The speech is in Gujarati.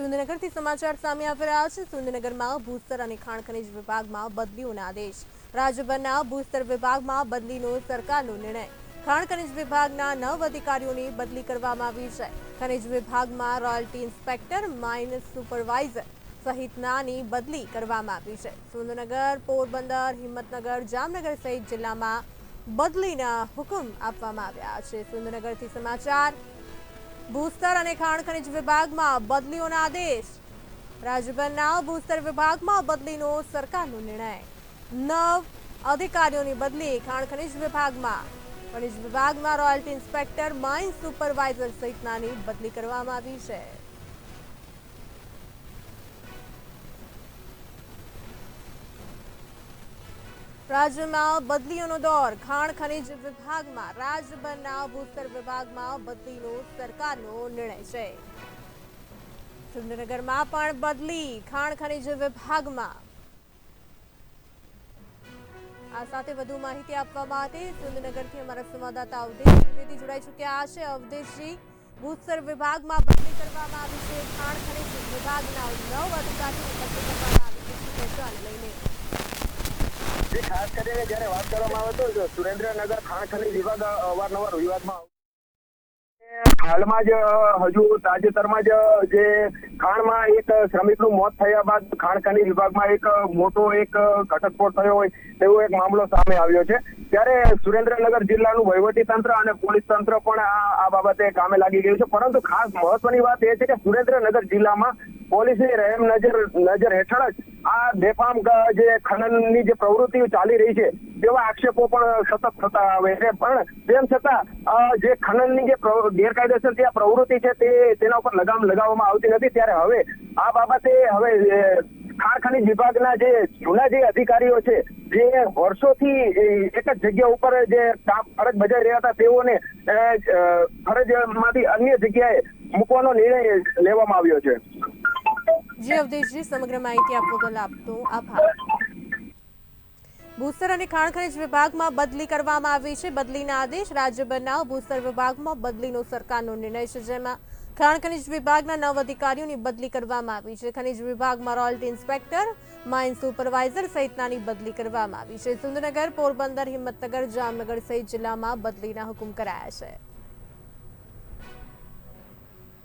સુરેન્દ્રનગરથી સમાચાર સામે આવી રહ્યા છે. સુરેન્દ્રનગરમાં ભૂસ્તર અને ખાણ ખનિજ વિભાગમાં બદલીઓના આદેશ. રાજ્યભરના ભૂસ્તર વિભાગમાં બદલીનો સરકારનો નિર્ણય. ખાણ ખનિજ વિભાગના નવ અધિકારીઓની બદલી કરવામાં આવી છે. ખનિજ વિભાગમાં રોયલ્ટી ઇન્સ્પેક્ટર, માઇન સુપરવાઇઝર સહિતનાની બદલી કરવામાં આવી છે. સુરેન્દ્રનગર, પોરબંદર, હિંમતનગર, જામનગર સહિત જિલ્લામાં બદલીના હુકમ આપવામાં આવ્યા છે. સુરેન્દ્રનગરથી સમાચાર ભૂસ્તર અને ખાણ ખનિજ વિભાગમાં બદલીઓના આદેશ. રાજ્યભરના ભૂસ્તર વિભાગમાં બદલીનો સરકારનો નિર્ણય. નવ અધિકારીઓની બદલી ખાણ ખનિજ વિભાગમાં. ખનિજ વિભાગમાં રોયલ્ટી ઇન્સ્પેક્ટર, માઇન સુપરવાઇઝર સહિતનાની બદલી કરવામાં આવી છે. રાજ્યમાં બદલીઓનો દોર. ખાણ ખનિજ વિભાગમાં રાજ્યભરના ભૂસ્તર વિભાગમાં બદલીનો સરકારનો નિર્ણય છે. સુરેન્દ્રનગરમાં પણ બદલી ખાણ ખનિજ વિભાગમાં. આ સાથે વધુ માહિતી આપવા માટે સુરેન્દ્રનગરથી અમારા સંવાદદાતા અવધેશ ત્રિવેદી જોડાઈ ચૂક્યા છે. અવધેશજી, ભૂસ્તર વિભાગમાં બદલી કરવામાં આવી છે. ખાણ ખનિજ વિભાગના નવ અધિકારીઓની બદલી કરવામાં આવી છે લઈને જે ખાસ કરીને જ્યારે વાત કરવામાં આવે તો સુરેન્દ્રનગર ખાણ વિભાગ અવારનવાર વિવાદમાં હાલમાં જ હજુ તાજેતરમાં જ જે ખાણમાં એક શ્રમિકનું મોત થયા બાદ ખાણ વિભાગમાં એક મોટો એક ઘટસ્ફોટ થયો હોય તેવો એક મામલો સામે આવ્યો છે. ત્યારે સુરેન્દ્રનગર જિલ્લાનું વહીવટી તંત્ર અને પોલીસ તંત્ર પણ આ બાબતે કામે લાગી ગયું છે. પરંતુ ખાસ મહત્વની વાત એ છે કે સુરેન્દ્રનગર જિલ્લામાં પોલીસની રહેમ નજર નજર હેઠળ જ આ બેફામ જે ખનનની જે પ્રવૃત્તિઓ ચાલી રહી છે, તેવા આક્ષેપો પણ સતત થતા આવે છે. પણ તેમ છતાં જે ખનનની જે ગેરકાયદેસર જે પ્રવૃત્તિ છે, તે તેના ઉપર લગામ લગાવવામાં આવતી નથી. ત્યારે હવે આ બાબતે હવે ખાણ ખનીજ વિભાગના જે જૂના જે અધિકારીઓ છે, જે વર્ષોથી એક જ જગ્યા ઉપર જે કામ ફરજ બજાવી રહ્યા હતા, તેઓને ફરજમાંથી અન્ય જગ્યાએ મૂકવાનો નિર્ણય લેવામાં આવ્યો છે. જી અવધેશજી સમગ્ર માહિતી આપવા બદલ આપનો આભાર. ભૂસ્તર અને ખાણ ખનિજ વિભાગમાં બદલી કરવામાં આવી છે. બદલીના આદેશ રાજ્યભરના ભૂસ્તર વિભાગમાં બદલીનો સરકારનો નિર્ણય છે, જેમાં ખાણ ખનિજ વિભાગના નવ અધિકારીઓની બદલી કરવામાં આવી છે. ખનિજ વિભાગમાં રોયલ્ટી ઇન્સ્પેક્ટર, માઇન સુપરવાઇઝર સહિતનાની બદલી કરવામાં આવી છે. સુરેન્દ્રનગર, પોરબંદર, હિંમતનગર, જામનગર સહિત જિલ્લામાં બદલીના હુકમ કરાયા છે.